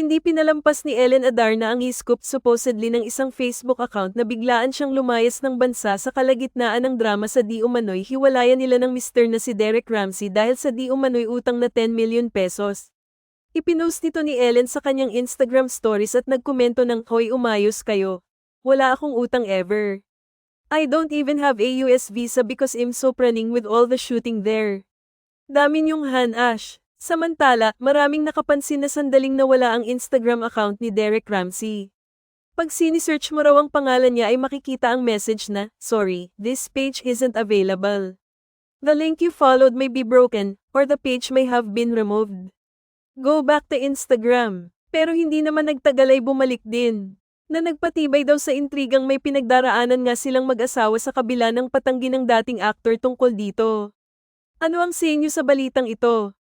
Hindi pinalampas ni Ellen Adarna ang scoop supposedly ng isang Facebook account na biglaan siyang lumayas ng bansa sa kalagitnaan ng drama sa di umano'y hiwalayan nila ng Mr. na si Derek Ramsey dahil sa di umano'y utang na 10 million pesos. Ipinost nito ni Ellen sa kanyang Instagram stories at nagkomento ng, Hoy umayos kayo. Wala akong utang ever. I don't even have a US visa because I'm so praning with all the shooting there. Dami niyong Han Ash. Samantala, maraming nakapansin na sandaling nawala ang Instagram account ni Derek Ramsey. Pag sinisearch mo raw ang pangalan niya ay makikita ang message na, Sorry, this page isn't available. The link you followed may be broken, or the page may have been removed. Go back to Instagram. Pero hindi naman nagtagal ay bumalik din. Na nagpatibay daw sa intrigang may pinagdaraanan nga silang mag-asawa sa kabila ng patanggi ng dating aktor tungkol dito. Ano ang sa inyo sa balitang ito?